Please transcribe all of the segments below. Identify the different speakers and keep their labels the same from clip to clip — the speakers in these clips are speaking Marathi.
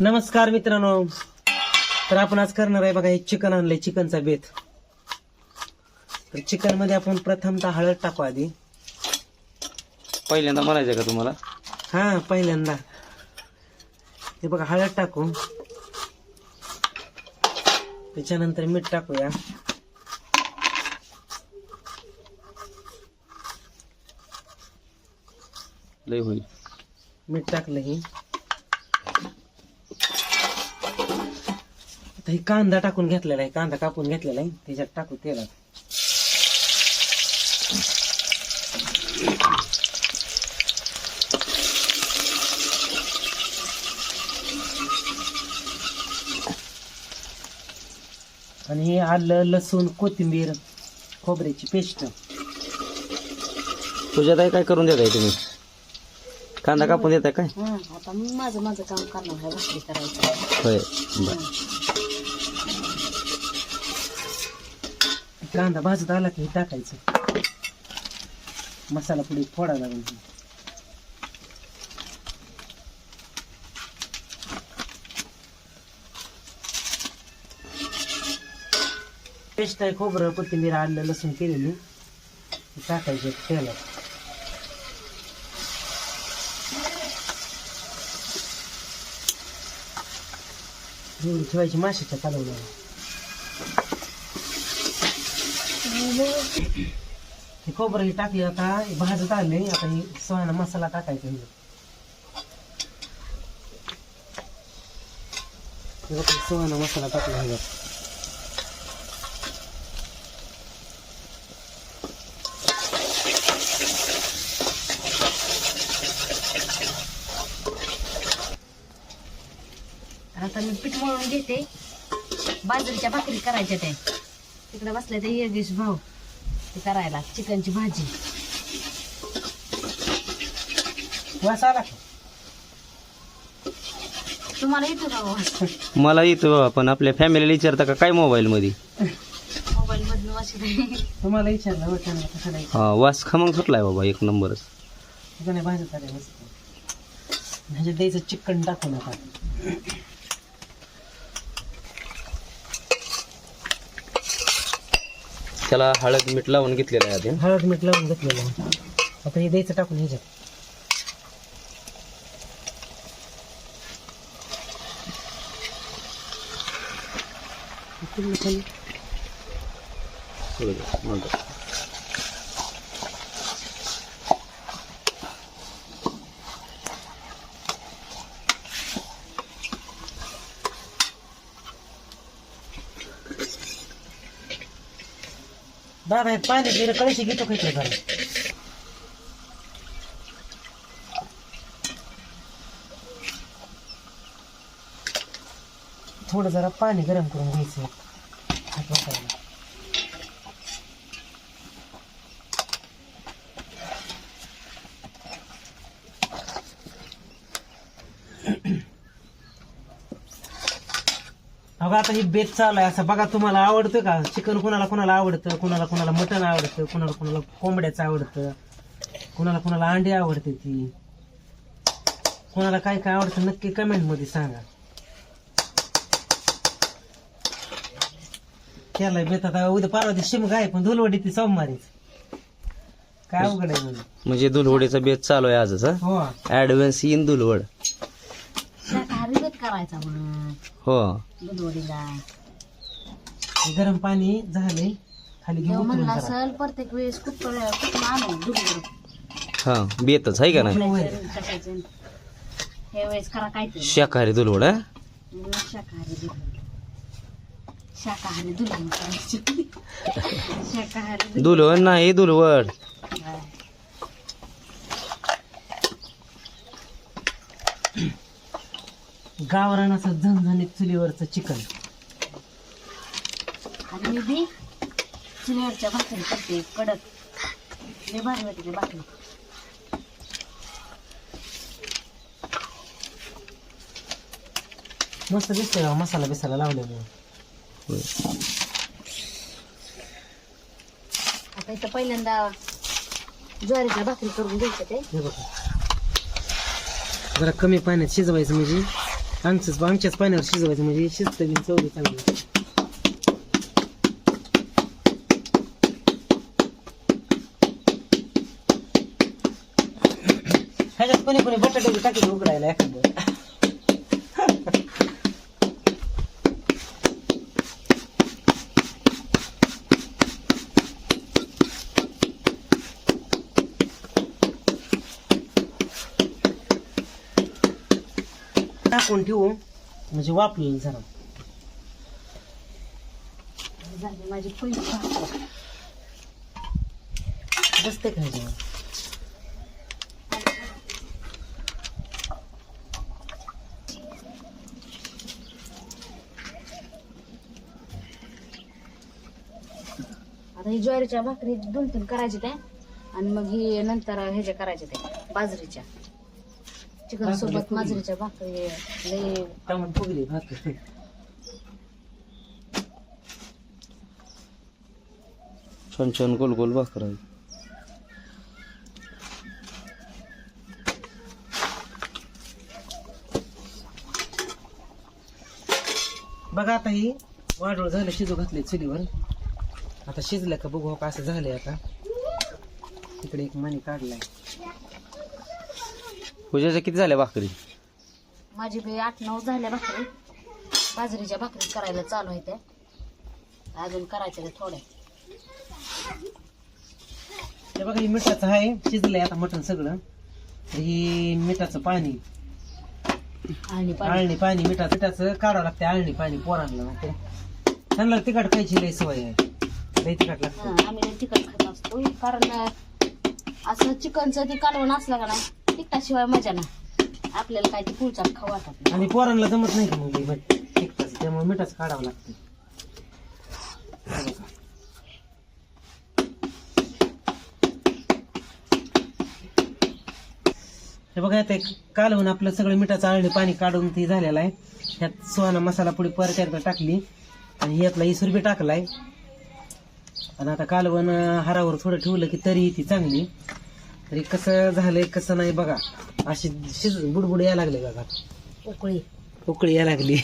Speaker 1: नमस्कार मित्रांनो. तर आपण आज करणार आहे बघा हे चिकन आणलंय चिकनचा बेत. तर चिकनमध्ये आपण प्रथमतः हळद टाकू आधी.
Speaker 2: पहिल्यांदा म्हणायचं का तुम्हाला?
Speaker 1: हा पहिल्यांदा. हे बघा हळद टाकू. त्याच्यानंतर मीठ टाकूया.
Speaker 2: लय होईल.
Speaker 1: मीठ टाकलं ही आता हे कांदा टाकून घेतलेला आहे कांदा कापून घेतलेला आहे त्याच्यात टाकू तेलात. आणि हे आलं लसूण कोथिंबीर खोबऱ्याची पेस्ट.
Speaker 2: तुझ्यात आहे काय करून देताय तुम्ही? कांदा कापून देताय काय?
Speaker 3: हा आता मी माझं माझं काम करणार आहे भाकरी करायचं.
Speaker 2: होय बर.
Speaker 1: कांदा भाजत आला की हे टाकायचं. मसाला पुढे फोडा लागेल. पेस्ट आहे खोबरं कोथिंबीर आलं लसूण केलेली. ती तेलात. ठेवायची माशाच्या कालवण्याला हे खोबरं हे टाकले आता भाजत आले आता हे सोयाना मसाला टाकायचा हे सोयाना मसाला टाकला हे
Speaker 3: आता मी पीठ मळून घेते. बाजरीच्या भाकरी करायच्या ते तिकडे बसले ते योगेश भाऊ. ते करायला चिकनची भाजी.
Speaker 1: वास आला का?
Speaker 3: तुम्हाला येतो का वास
Speaker 2: मला येतो बाबा पण आपल्या फॅमिलीला विचारता का काय मोबाईल मध्ये?
Speaker 3: मोबाईल मधून वास येतोय.
Speaker 1: तुम्हाला विचारलं हो त्यांना कसं नाही.
Speaker 2: हा वास खमंग सुटलाय बाबा एक नंबरच.
Speaker 1: मस्त म्हणजे द्यायचं चिकन टाकू नका.
Speaker 2: त्याला हळद मीठ लावून घेतलेलं आहे आधी.
Speaker 1: हळद मीठ लावून घेतलेलं आहे. आता हे द्यायचं टाकून ह्याच्यात इकडलं बाबा हे पाणी गेलं कळशी घेतो काही जरा थोडं जरा पाणी गरम करून घ्यायचं हात वाटायला. अगं आता ही बेत चालू आहे. असं बघा तुम्हाला आवडतं का? चिकन कोणाला कोणाला आवडतं? कोणाला कोणाला मटण आवडतं? कोणाला कोणाला कोंबड्याचं आवडतं? कोणाला कोणाला अंडे आवडते ती? कोणाला काय काय आवडतं नक्की कमेंटमध्ये सांगा. त्याला बेत आता उद्या परवा दिवशी शिमगा आहे पण धुलवडी ती सोमवारीच. काय अवघड आहे म्हणजे
Speaker 2: दुलवडीचा बेत चालू आहे आजच
Speaker 1: हो?
Speaker 2: ऍडव्हान्स इन
Speaker 3: बेत करायचा म्हणून.
Speaker 2: हो.
Speaker 3: दूधवडीला
Speaker 1: हे गरम पाणी झाले खाली घेऊन उतरून
Speaker 3: म्हणलं. असेल प्रत्येक वेळेस कुठं आणू दूध
Speaker 2: हा बेतच आहे का नाही?
Speaker 3: टाकायचं हे वेळेस करा काहीतरी.
Speaker 2: शाकाहारी दुलवड हा?
Speaker 3: शाकाहारी दूध शाकाहारी दूध करायची शाकाहारी
Speaker 2: दुलवड नाही दुलवड
Speaker 1: गावरान असं झणझणीत चुलीवरचं चिकन.
Speaker 3: आणि मी बी चुलीवरच्या भाकरी करते कडक. लय भारी वाटते भाकरी.
Speaker 1: मस्त दिसतंय मसाला बिसाला
Speaker 2: होय.
Speaker 3: आता इथं पहिल्यांदा ज्वारीच्या भाकरी करून घ्यायचं ते
Speaker 1: हे बघा. जरा कमी पाण्यात शिजवायचं म्हणजे आमच्याच आमच्याच पाण्यावर शिजवायचं म्हणजे शिजत बी चव चांगली ह्याच्यात कोणी कोणी बटाटे बी टाकीत उकडायला एखादं टाकून ठेवू म्हणजे वापलेलं जरा.
Speaker 3: झाली माझी पहिली.
Speaker 1: बसते खायचं
Speaker 3: आता ही ज्वारीच्या भाकरी दोन तीन करायचे ते आणि मग ही नंतर ह्याच्या करायचे ते बाजरीच्या. चिकन सोबत बाजरीच्या भाकरी लय
Speaker 1: टमाट फुगली भात
Speaker 2: छान छान गोल गोल भाकर आहे.
Speaker 1: बघा आता ही वाढवळ झालं शिजू घातले चुलीवर. आता शिजलं का बघू हो का असं झालंय आता. इकडे एक मणी काढलाय.
Speaker 2: पूजेच्या किती झाल्या भाकरी?
Speaker 3: माझी बी आठ नऊ झाल्या भाकरी. बाजरीच्या भाकरी करायला चालू आहे त्या. अजून करायच्या थोड्या.
Speaker 1: हे बघा ही मिठाचं आहे शिजलंय आता मटण सगळं. तर ही मिठाचं पाणी.
Speaker 3: आणि पाणी.
Speaker 1: आळणी पाणी मिठाचं मिठाचं काढावं लागते आळणी पाणी पोरांना नाही तर त्यांना तिखट खायची लय सवय आहे. लय तिखट लागतं.
Speaker 3: हा, आम्ही लय तिखट खात असतो. कारण असं चिकनचं ते कालवण असलं का नाही तिखटाशिवाय मजा नाही. आपल्याला काय ते पुढचा खाऊ वाटत
Speaker 1: आणि पोरांना जमत नाही का मग हे तिखटाचं त्यामुळे मिठाचं काढावं लागतं. हे बघा. हे बघा कालवून आपलं सगळं मिठाचं आळणी पाणी काढून ते झालेलं आहे. ह्यात सुहाना मसाला पुढे परत एकदा टाकली. आणि ह्यातला इसुर बी टाकलाय. आणि आता कालवण हारावर थोडं ठेवलं की तरी ती चांगली. तरी कसं झालंय कसं नाही बघा. अशी शिज बुडबुड यायला लागले बघा.
Speaker 3: उकळी.
Speaker 1: उकळी यायला लागली.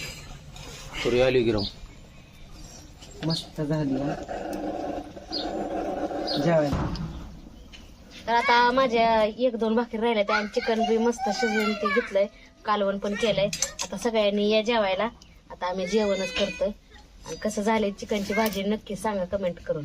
Speaker 2: पुरी आली गिराव
Speaker 1: मस्त झाली. हा. जेवायला.
Speaker 3: तर आता माझ्या एक दोन भाकरी राहिल्या त्या चिकन बी मस्त शिजवून ते घेतलंय. कालवण पण केलंय. आता सगळ्यांनी या जेवायला. आता आम्ही जेवणच करतोय. आणि कसं झालंय चिकनची भाजी नक्की सांगा कमेंट करून.